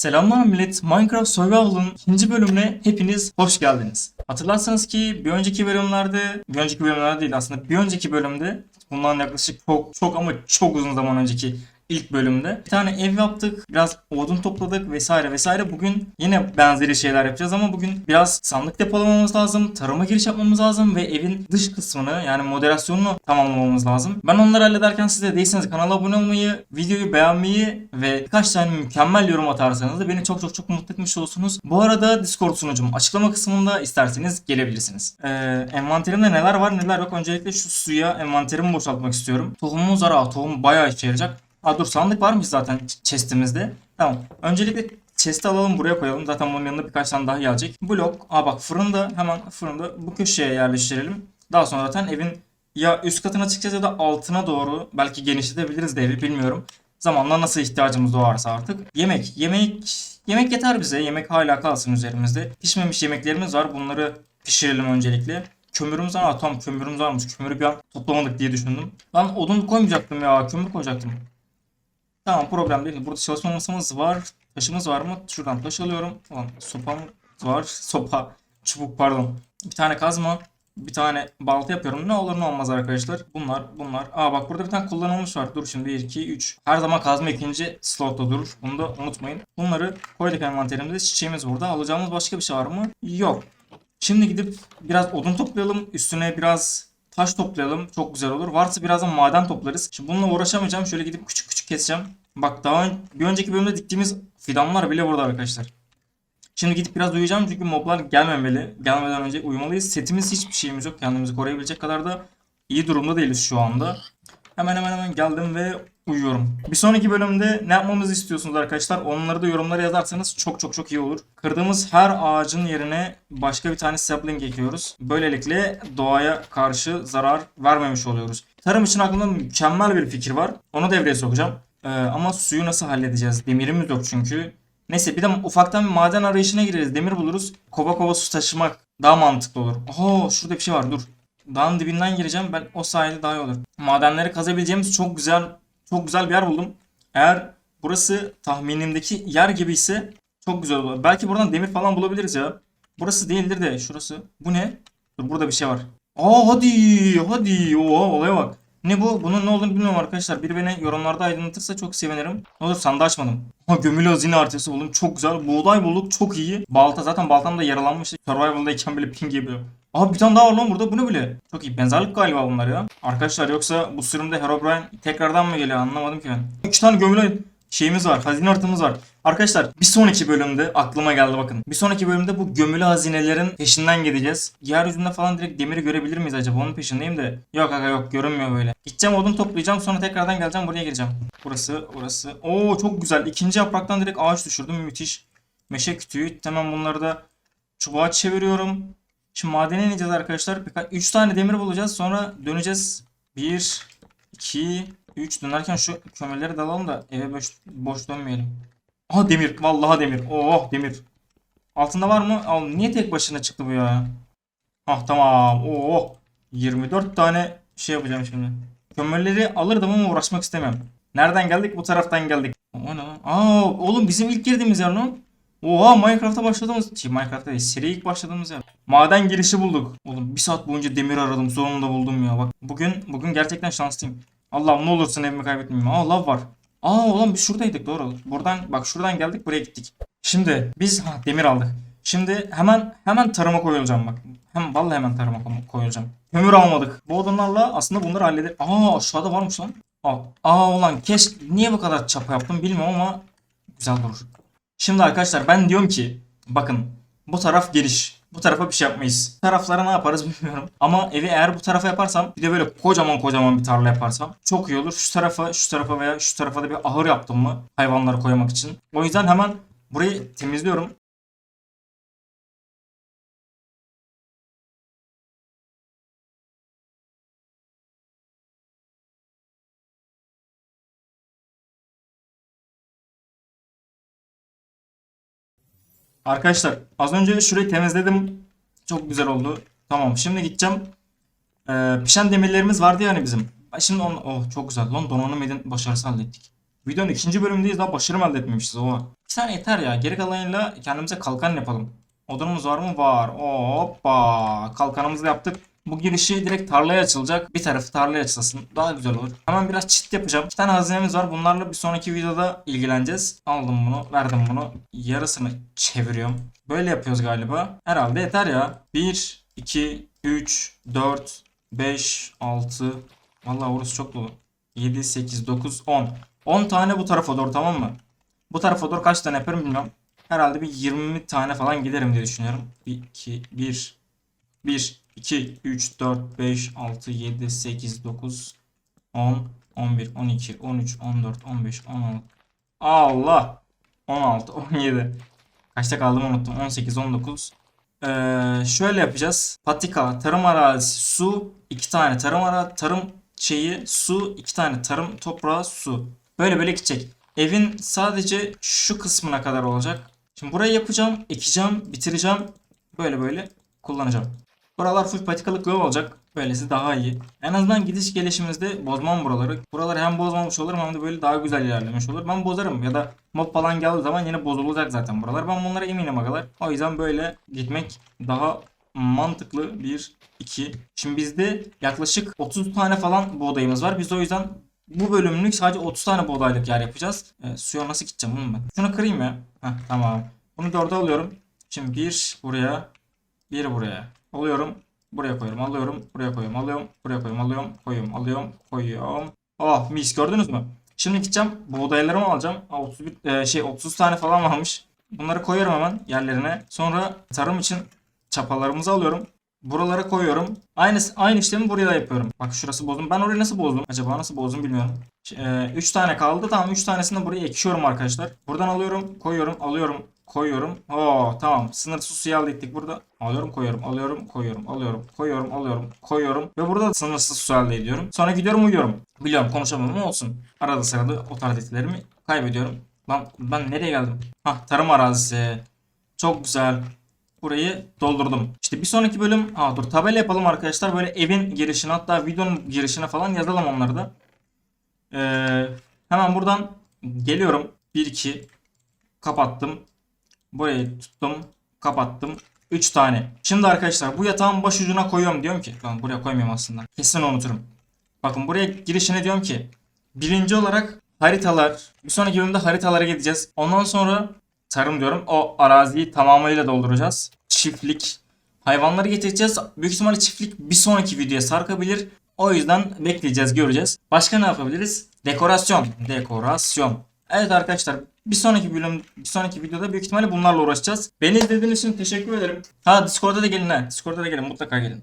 Selamlar millet. Minecraft Survival'ın ikinci bölümüne hepiniz hoş geldiniz. Hatırlarsanız ki bir önceki bölümlerde, bir önceki bölümlerde değil aslında bir önceki bölümde bundan yaklaşık çok çok ama çok uzun zaman önceki ilk bölümde bir tane ev yaptık, biraz odun topladık vesaire vesaire. Bugün yine benzeri şeyler yapacağız ama bugün biraz sandık depolamamız lazım, tarıma giriş yapmamız lazım ve evin dış kısmını yani moderasyonunu tamamlamamız lazım. Ben onları hallederken siz de değilseniz kanala abone olmayı, videoyu beğenmeyi ve birkaç tane mükemmel yorum atarsanız da beni çok çok çok mutlu etmiş olursunuz. Bu arada Discord sunucum açıklama kısmında isterseniz gelebilirsiniz. Ee, envanterimde neler var neler yok. Öncelikle şu suya envanterimi boşaltmak istiyorum. Tohumumuz var. Aa, tohum bayağı işe yarayacak. Aa dur sandık varmış zaten ch- chestimizde. Tamam. Öncelikle chest'i alalım buraya koyalım. Zaten bunun yanında birkaç tane daha gelecek. Blok. Aa bak fırında hemen fırında bu köşeye yerleştirelim. Daha sonra zaten evin ya üst katına çıkacağız ya da altına doğru belki genişletebiliriz de bilmiyorum. Zamanla nasıl ihtiyacımız doğarsa artık. Yemek. Yemek yemek yeter bize. Yemek hala kalsın üzerimizde. Pişmemiş yemeklerimiz var. Bunları pişirelim öncelikle. Kömürümüz var. Aa, tamam kömürümüz varmış. Kömürü bir an toplamadık diye düşündüm. Lan odun koymayacaktım ya. Kömür koyacaktım. Tamam problem değil. Burada çalışma masamız var. Taşımız var mı? Şuradan taş alıyorum. Tamam sopam var. Sopa. Çubuk pardon. Bir tane kazma. Bir tane balta yapıyorum. Ne olur ne olmaz arkadaşlar. Bunlar bunlar. Aa bak burada bir tane kullanılmış var. Dur şimdi 1 2 3. Her zaman kazma ikinci slotta durur. Bunu da unutmayın. Bunları koyduk envanterimize. Çiçeğimiz burada. Alacağımız başka bir şey var mı? Yok. Şimdi gidip biraz odun toplayalım. Üstüne biraz taş toplayalım. Çok güzel olur. Varsa birazdan maden toplarız. Şimdi bununla uğraşamayacağım. Şöyle gidip küçük küçük keseceğim. Bak daha bir önceki bölümde diktiğimiz fidanlar bile burada arkadaşlar. Şimdi gidip biraz uyuyacağım çünkü moblar gelmemeli. Gelmeden önce uyumalıyız. Setimiz hiçbir şeyimiz yok. Kendimizi koruyabilecek kadar da iyi durumda değiliz şu anda. Hemen hemen hemen geldim ve uyuyorum. Bir sonraki bölümde ne yapmamızı istiyorsunuz arkadaşlar? Onları da yorumlara yazarsanız çok çok çok iyi olur. Kırdığımız her ağacın yerine başka bir tane sapling ekiyoruz. Böylelikle doğaya karşı zarar vermemiş oluyoruz. Tarım için aklımda mükemmel bir fikir var. Onu devreye sokacağım. Ee, ama suyu nasıl halledeceğiz? Demirimiz yok çünkü. Neyse bir de ufaktan bir maden arayışına gireriz. Demir buluruz. Kova kova su taşımak daha mantıklı olur. Oho şurada bir şey var dur. Dağın dibinden gireceğim. Ben o sayede daha iyi olur. Madenleri kazabileceğimiz çok güzel çok güzel bir yer buldum. Eğer burası tahminimdeki yer gibi ise çok güzel olur. Belki buradan demir falan bulabiliriz ya. Burası değildir de şurası. Bu ne? Dur burada bir şey var. Aa hadi hadi. Oha olaya bak. Ne bu? Bunun ne olduğunu bilmiyorum arkadaşlar. Biri beni yorumlarda aydınlatırsa çok sevinirim. Ne olur sandığı açmadım. Ha gömülü hazine haritası buldum. Çok güzel. Buğday bulduk. Çok iyi. Balta zaten baltam da yaralanmıştı. Survival'dayken bile ping yapıyor. Aha bir tane daha var lan burada. Bu ne böyle? Çok iyi. Benzerlik galiba bunlar ya. Arkadaşlar yoksa bu sürümde Herobrine tekrardan mı geliyor anlamadım ki ben. 3 tane gömülü şeyimiz var. Hazine haritamız var. Arkadaşlar bir sonraki bölümde aklıma geldi bakın. Bir sonraki bölümde bu gömülü hazinelerin peşinden gideceğiz. Yeryüzünde falan direkt demiri görebilir miyiz acaba? Onun peşindeyim de. Yok aga yok görünmüyor böyle. Gideceğim odun toplayacağım sonra tekrardan geleceğim buraya geleceğim. Burası burası. Oo çok güzel. İkinci yapraktan direkt ağaç düşürdüm. Müthiş. Meşe kütüğü. Hemen bunları da çubuğa çeviriyorum. Şimdi madene ineceğiz arkadaşlar. Birkaç 3 tane demir bulacağız. Sonra döneceğiz. 1 2 3 dönerken şu kömürleri de alalım da eve boş, boş dönmeyelim. Aha demir. Vallahi demir. Oh demir. Altında var mı? Al niye tek başına çıktı bu ya? Ah tamam. Oh 24 tane şey yapacağım şimdi. Kömürleri alırdım ama uğraşmak istemem. Nereden geldik? Bu taraftan geldik. O ne lan? Aa oğlum bizim ilk girdiğimiz yer lan. Oha Minecraft'a başladığımız şey Minecraft'ta değil seriye ilk başladığımız yer. Maden girişi bulduk. Oğlum bir saat boyunca demir aradım sonunda buldum ya bak. Bugün bugün gerçekten şanslıyım. Allah'ım ne olursun evimi kaybetmeyeyim. Aa lav var. Aa oğlum biz şuradaydık doğru. Buradan bak şuradan geldik buraya gittik. Şimdi biz ha, demir aldık. Şimdi hemen hemen tarıma koyulacağım bak. Hem vallahi hemen tarıma ko- koyulacağım. Kömür almadık. Bu odunlarla aslında bunları halleder. Aa aşağıda varmış lan. Aa, aa ulan keş niye bu kadar çapa yaptım bilmiyorum ama güzel durur. Şimdi arkadaşlar ben diyorum ki bakın bu taraf geliş. Bu tarafa bir şey yapmayız. Taraflara ne yaparız bilmiyorum. Ama evi eğer bu tarafa yaparsam bir de böyle kocaman kocaman bir tarla yaparsam çok iyi olur. Şu tarafa şu tarafa veya şu tarafa da bir ahır yaptım mı hayvanları koymak için. O yüzden hemen burayı temizliyorum. Arkadaşlar az önce şurayı temizledim. Çok güzel oldu. Tamam şimdi gideceğim. Ee, pişen demirlerimiz vardı yani bizim. Şimdi on... Oh çok güzel. Lan donanım edin başarısı hallettik. Videonun ikinci bölümündeyiz daha başarım elde etmemişiz oha. Bir tane yeter ya. Geri kalanıyla kendimize kalkan yapalım. Odunumuz var mı? Var. Hoppa. Kalkanımızı yaptık. Bu girişi direkt tarlaya açılacak. Bir tarafı tarlaya açılsın. Daha güzel olur. Hemen biraz çit yapacağım. İki tane hazinemiz var. Bunlarla bir sonraki videoda ilgileneceğiz. Aldım bunu. Verdim bunu. Yarısını çeviriyorum. Böyle yapıyoruz galiba. Herhalde yeter ya. 1, 2, 3, 4, 5, 6. Vallahi orası çok dolu. 7, 8, 9, 10. 10 tane bu tarafa doğru tamam mı? Bu tarafa doğru kaç tane yaparım bilmiyorum. Herhalde bir 20 tane falan giderim diye düşünüyorum. 1, 2, 1, 1, 2, 3, 4, 5, 6, 7, 8, 9, 10, 11, 12, 13, 14, 15, 16. Allah! 16, 17. Kaçta kaldım unuttum. 18, 19. Ee, şöyle yapacağız. Patika, tarım arazisi, su, iki tane tarım ara, tarım şeyi, su, iki tane tarım toprağı, su. Böyle böyle gidecek. Evin sadece şu kısmına kadar olacak. Şimdi burayı yapacağım, ekeceğim, bitireceğim. Böyle böyle kullanacağım. Buralar full patikalık yol olacak. Böylesi daha iyi. En azından gidiş gelişimizde bozmam buraları. Buraları hem bozmamış olurum hem de böyle daha güzel ilerlemiş olur. Ben bozarım ya da mob falan geldiği zaman yine bozulacak zaten buralar. Ben bunlara eminim agalar. O yüzden böyle gitmek daha mantıklı. 1, 2. Şimdi bizde yaklaşık 30 tane falan buğdayımız var. Biz o yüzden bu bölümlük sadece 30 tane buğdaylık yer yapacağız. E, suya nasıl gideceğim bunu ben? Şunu kırayım ya. Heh, tamam. Bunu dörde alıyorum. Şimdi bir buraya, bir buraya. Alıyorum. Buraya koyuyorum. Alıyorum. Buraya koyuyorum. Alıyorum. Buraya koyuyorum. Alıyorum. Koyuyorum. Alıyorum. Koyuyorum. Oh mis gördünüz mü? Şimdi gideceğim. Buğdaylarımı alacağım. Aa, 31 e, şey 30 tane falan varmış. Bunları koyuyorum hemen yerlerine. Sonra tarım için çapalarımızı alıyorum. Buralara koyuyorum. Aynı aynı işlemi buraya da yapıyorum. Bak şurası bozdum. Ben orayı nasıl bozdum? Acaba nasıl bozdum bilmiyorum. 3 tane kaldı. Tamam 3 tanesini de buraya ekiyorum arkadaşlar. Buradan alıyorum, koyuyorum, alıyorum, koyuyorum. Oo tamam. Sınırsız suyu elde ettik burada. Alıyorum, koyuyorum, alıyorum, koyuyorum, alıyorum, koyuyorum, alıyorum, koyuyorum. Ve burada da sınırsız su elde ediyorum. Sonra gidiyorum uyuyorum. Biliyorum konuşamam ama olsun. Arada sırada o tarz kaybediyorum. Lan ben nereye geldim? Hah tarım arazisi. Çok güzel. Burayı doldurdum. İşte bir sonraki bölüm, ha dur tabela yapalım arkadaşlar. Böyle evin girişine hatta videonun girişine falan yazalım onları da. Ee, hemen buradan geliyorum. 1 2 kapattım. Burayı tuttum, kapattım. 3 tane. Şimdi arkadaşlar bu yatağın baş ucuna koyuyorum diyorum ki. Lan buraya koymayayım aslında. Kesin unuturum. Bakın buraya girişine diyorum ki. Birinci olarak haritalar. Bir sonraki bölümde haritalara gideceğiz. Ondan sonra tarım diyorum. O araziyi tamamıyla dolduracağız. Çiftlik. Hayvanları getireceğiz. Büyük ihtimalle çiftlik bir sonraki videoya sarkabilir. O yüzden bekleyeceğiz, göreceğiz. Başka ne yapabiliriz? Dekorasyon. Dekorasyon. Evet arkadaşlar bir sonraki bölüm, bir sonraki videoda büyük ihtimalle bunlarla uğraşacağız. Beni izlediğiniz için teşekkür ederim. Ha Discord'a da gelin ha. Discord'a da gelin mutlaka gelin.